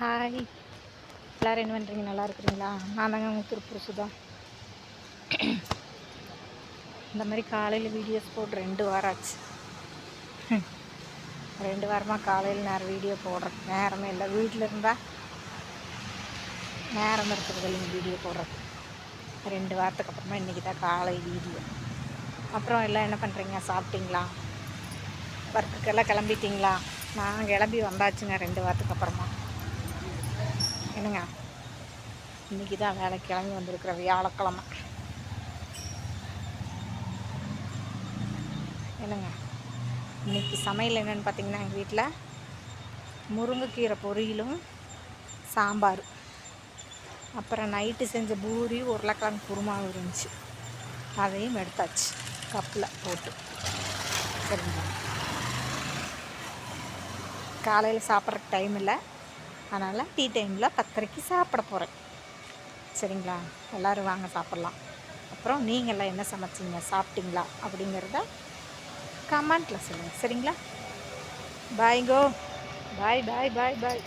Hi எல்லோரும் என்ன பண்ணுறீங்க நல்லா இருக்கிறீங்களா? நான் தாங்க உங்கள் திருப்பூர் சுதா. இந்த மாதிரி காலையில் வீடியோஸ் போட்டு ரெண்டு வாரம் ஆச்சு. ரெண்டு வாரமாக காலையில் நேரம் வீடியோ போடுறேன். நேரமே இல்லை. வீட்டில் இருந்தால் நேரம் இருக்கிறது இல்லைங்க வீடியோ போடுறது ரெண்டு வாரத்துக்கு அப்புறமா இன்றைக்கி தான் காலை வீடியோ அப்புறம் எல்லாம் என்ன பண்ணுறீங்க சாப்பிட்டீங்களா? ஒர்க்குக்கெல்லாம் கிளம்பிட்டீங்களா? நான் கிளம்பி வந்தாச்சுங்க ரெண்டு வாரத்துக்கு அப்புறமா. பாருங்க இன்றைக்கி தான் வேலை கிளம்பி வந்திருக்கிற வியாழக்கிழமை. என்னங்க? இன்றைக்கி சமையல் என்னென்னு பார்த்தீங்கன்னா எங்கள் வீட்டில் முருங்கைக்கீரை பொரியலும் சாம்பார். அப்புறம் நைட்டு செஞ்ச பூரி உருளைக்கிழங்கு குருமாவும் இருந்துச்சு. அதையும் எடுத்தாச்சு. கப்பில் போட்டு. சரிங்களா? காலையில் சாப்பிட்றக்கு டைம் இல்லை. அதனால் டீ டைமில் பத்தரைக்கு சாப்பிட போகிறேன் சரிங்களா? எல்லோரும் வாங்க சாப்பிட்லாம். அப்புறம் நீங்களாம் என்ன சமைச்சிங்க? சாப்பிட்டீங்களா? அப்படிங்கிறத கமெண்ட்டில் சொல்லுங்கள் சரிங்களா? பாய்ங்கோ பாய் பாய் பாய் பாய்